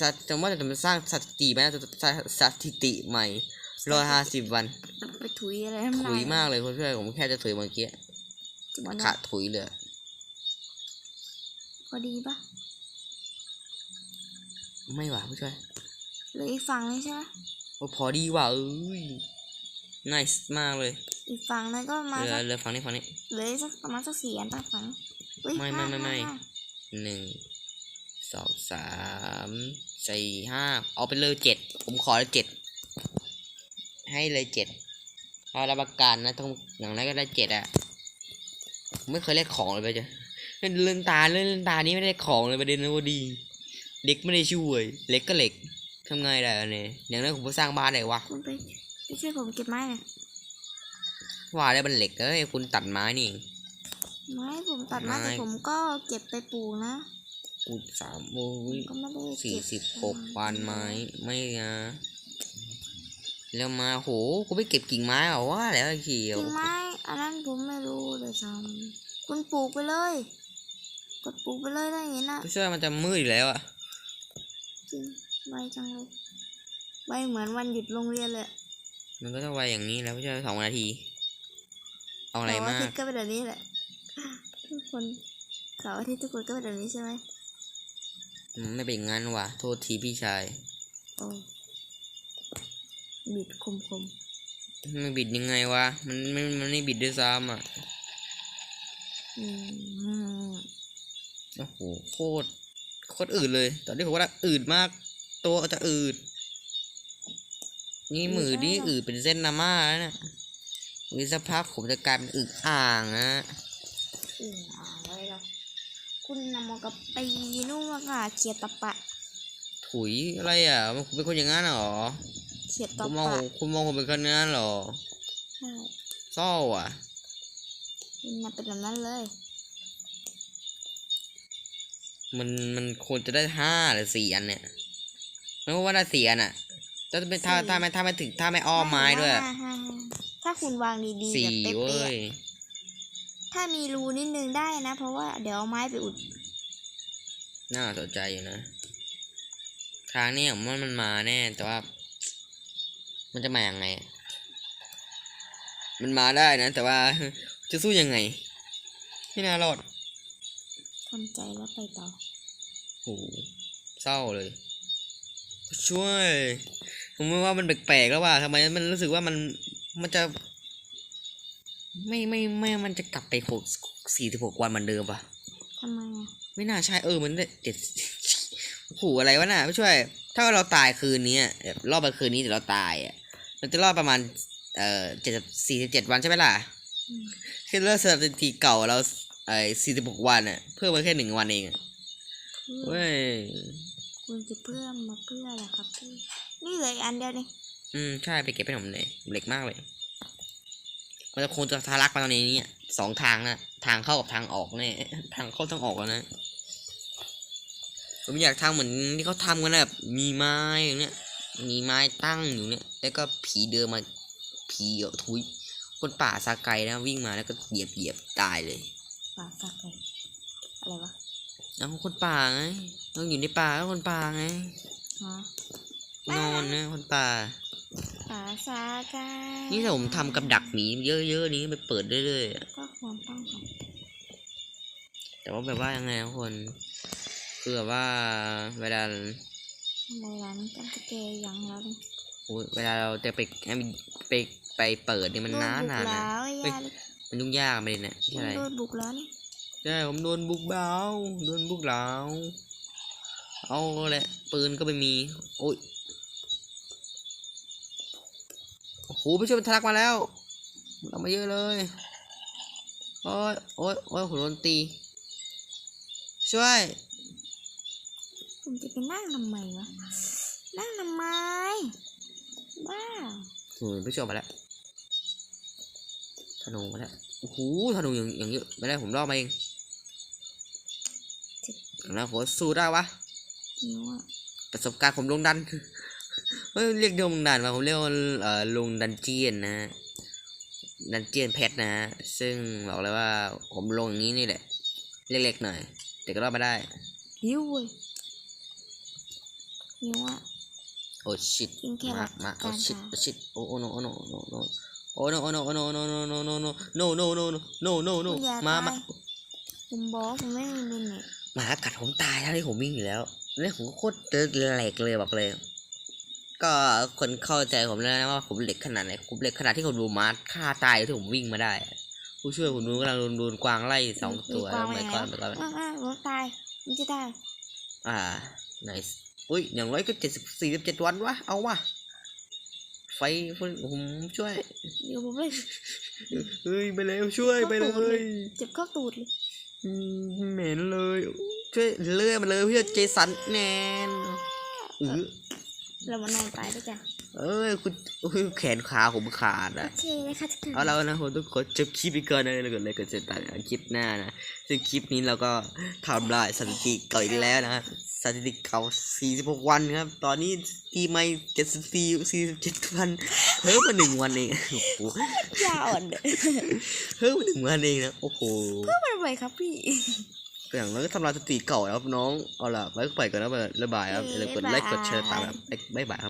สัตว์จะว่าจะมาสร้างสถิติไหมสถิติใหม่ร้อยห้าสิบวัน ไปถุยอะไรน้ำลายถุยมากเลยคุณเพื่อนผมแค่จะถุยเมื่อกี้จะบอกนะขาดถุยเลยพอดีปะไม่หวาผู้ช่วยเหลืออีกฝั่งนึงใช่ไหมโอ้พอดีว่ะเอ้ย nice มากเลย อีกฝั่งนึงก็ประมาณเหลือสักเหลือฝั่งนี้ฝั่งนี้เหลือสักประมาณสักสี่อันตั้งฝั่งเฮ้ยไม่ไม่ห้าไม่ไม่ห้าห้าหนึ่ง สองสามสี่ห้าเอาไปเลยเจ็ดผมขอเลยเจ็ดให้เลยเจ็ดเอารับประกันนะต้องอย่างไรก็ได้เจ็ดอะผมไม่เคยเล่นของเลยไปจ้ะเล่นเล่นตาเล่นเล่นตานี้ไม่ได้ของเลยประเด็นนะว่าดี เด็กไม่ได้ช่วยเหล็กก็เหล็กทำไงได้อะเนี่ยอย่างนั้นผมก็สร้างบ้านได้วะคุณไปไปช่วยผมเก็บไม้หน่อยว่าได้มันเหล็กเอ้ยคุณตัดไม้นี่เองไม้ผมตัดมาไม้แต่ผมก็เก็บไปปลูกนะ กูสามโอ้ยก็ไม่ได้สี่เก็บสิบหกวันไม้ไม่นะแล้วมาโหกูไปเก็บกิ่งไม้เหรอวะแล้วไอ้เขียวกิ่งไม้อันนั้นผมไม่รู้เลยซ้ำคุณปลูกไปเลย กดปลูกไปเลยได้อย่างนี้นะไม่ใช่มันจะมืดอีกแล้วอะจริงไวจังเลยไวเหมือนวันหยุดโรงเรียนเลยมันก็ต้องไวอย่างนี้แล้วไม่ใช่สองนาที เอาอะไรเสาร์มาอาทิตกย์ก็เป็นแบบนี้แหละทุกคนเสาร์อาทิตย์ทุกคนก็เป็นแบบนี้ใช่ไหมอืม ไม่เป็นอย่างนั้นว่ะ โทษทีพี่ชายโอ้บิดคมคมมันบิดยังไงวะ มันมันมันไม่บิดด้วยซ้ำอะๆอืมโอ้โห โคตร โคตรอืดเลย ตอนนี้ผมว่าอืดมาก ตัวก็จะอืด นี่มือนี่อืดเป็นเส้นนาม่าแล้วเนี่ยอีกสักพักผมจะกลายเป็นอึอ่างนะอืมอะไรหรอ คุณนำมากับตีนู่นมาค่ะเขียดตะปะ ถุยอะไรอะมันคุณเป็นคนอย่างนั้นเหรอเขียดคุตะณมองปะผมคุณมองผมเป็นคนอย่างนั้นเหรอใช่เศร้าอะ คุณน่ะเป็นแบบนั้นเลยมันมันควรจะได้ห้าหรือสี่อันเนี่ยไม่ว่าได้สี่อันอะจะเป็นถ้าถ้าไม่ถ้าไม่ถึงถ้าไม่อ้อมไม้ด้วย ห้าห้าห้าถ้าคุณวางดีๆสี่แบบเป๊เว้ะยๆ ถ้ามีรูนิดนึงได้นะ เพราะว่าเดี๋ยวเอาไม้ไปอุด น่าสนใจอยู่นะ ทางนี้ผมว่ามันมาแน่ แต่ว่า มันจะมาอย่างไง มันมาได้นะ แต่ว่าจะสู้ยังไง ไม่น่ารอดทำใจแล้วไปต่อโอ้โหเศร้าเลย ช่วย ผมว่ามันแปลกๆแล้วว่าทำไมมันรู้สึกว่ามันมันจะ ไม่ไม่ไม่มันจะกลับไปหกสี่สิบหกวันเหมือนเดิมปะทำไมอะไม่น่าใช่เออมันได้เจ็ดโอ้โหอะไรวะน่ะไม่ช่วย ถ้าเราตายคืนนี้อะแบบรอบไปคืนนี้เดี๋ยวเราตายอะมันจะรอดประมาณเอ่อเจ็ดสี่สิบเจ็ดวันใช่ไหมล่ะอืมแค่เลิกสถิติเก่าเราไอ้สี่สิบหกวันอะเพิ่มมาแค่หนึ่งวันเองอะเพื่อเว้ยคุณจะเพิ่มมาเพื่ออะไรครับพี่นี่เหลยอันเดียวนี่อืมใช่ไปเก็บให้ผมหน่อยเหล็กมากเลย มันจะคงจะทะลักมาตรงนี้เนี่ยสองทางนะทางเข้ากับทางออกเนี่ยทางเข้าทางออกแล้วนะผมอยากทำเหมือนที่เขาทำกันนะแบบมีไม้อย่างเนี้ยมีไม้ตั้งอยู่เนี่ย แล้วก็ผีเดินมาผีเออทุยคนป่าซาไกนะวิ่งมาแล้วก็เหยียบเหยียบตายเลยป่าสักเลยอะไรวะแล้วคนป่าไงต้องอยู่ในป่าแล้วคนป่าไงฮะนอนนะคนป่า ป่าสากายนี่ถ้าผมทำกับดักหมีเยอะๆนี้ไปเปิดเรื่อยๆอะก็ควรต้องทแต่ว่าแบบว่ายังไงทุกคนคือแบบว่าเวลาำอะไรล่ะมันต้องจะเกยยังแล้วนี่โอ้ยเวลาเราจะไปให้มันไปไปเปิดนี่มันโดนนานบุกนานแล้นะวไอ้เฮ้ยยาเลยมันยุ่งยากไปเลยเนี่ยใช่ไหมโดนบุกแล้วนี่ใช่ผมโดนบุกเบาโดนบุกเหลาเอาแหละปืนก็ไม่มี โอ้ย โอ้โหไปช่วยมันทะลักมาแล้วมันเอามาเยอะเลยโอ้ยโอ้ยโอ้ยผมโดนตี ช่วยผมจะไปนั่งทำไมวะนั่งทำไมบ้าโอ้ยไปช่วยมาแล้วธนูมาแล้วโอ้โหธนูอย่างอย่างเยอะไม่ได้ผมรอดมาเองแล้วผมสู้ได้วะนิ้วอะประสบการณ์ผมลงดัน เฮ้ยเรียกลงดันมาผมเรียกว่าเอ่อลงดันเจียนนะฮะดันเจียนเพชรนะฮะซึ่งบอกเลยว่าผมลงอย่างนี้นี่แหละ เล็กๆหน่อย แต่ก็รอดมาได้หิวเว้ยหิวอะโอ้ชิตกินแครมาอทมาโอ้กันชิตค่ะโอ้ชิตโอ้โอ้โนโอ้โนโนโนโอ้โนโอ้โนโอ้โนโนโนโนโนโนโนโนโนโนโนโนโนคุณอย่ามาตายมาผมบอกผมไม่มีเน็ตหมากัดผมตายแล้วที่ผมวิ่งอยู่แล้วเนี่ยผมโคตรเจอเหล็กเลยบอกเลย ก็คนเข้าใจผมแล้วนะว่าผมเหล็กขนาดไหนผมเหล็กขนาดที่ผมดูหมาฆ่าตายที่ผมวิ่งมาได้อะผู้ช่วยผมดูกำลังโดนโดนกวางไล่สองตัวมีกแล้ววางไม่มาก็แล้วไม่ก็อ่าอ่าผมตายมันจะตายอ่า nice อุ้ยอย่างน้อยก็เจ็ดสิบสี่สิบเจ็ดวันวะเอาวะไฟผมช่วยเดี๋ยวผมเลยเฮ้ยไปเลยช่วยไปเลเข้าตูดเลยยเจ็บเข้าตูดเลยอืมเหม็นเลยช่วยเลื่อยมาเลยเพื่อเจสันแนนเออ เรามานอนตายด้วยกัน เอ้ยคุณอุ้ยแขนขาผมขาดโออะเคนะคะทุกคนเอาแล้วนะผมทุกคนจบคลิปไปก่อนนะแล้วก็เลยก็จะตัดคลิปหน้านะซึ่งคลิปนี้เราก็ทำลายสถิติเก่าอีกแล้วนะสถิติเก่า 46 วันครับ ตอนนี้ตีไม่74 47วันเพิ่มมาหนึ่งวันเองโอ้โหยาวอะเด้อเพิ่มมาหนึ่งวันเองนะโอ้โหมันไปครับพี่ อย่างน้อยก็ทำลายสติเก่าแล้วครับน้อง เอาล่ะไว้ไปก่อนนะบ๊ายบายครับอย่าลืมกดไลค์กดแชร์ตามครับบ๊ายบายครับ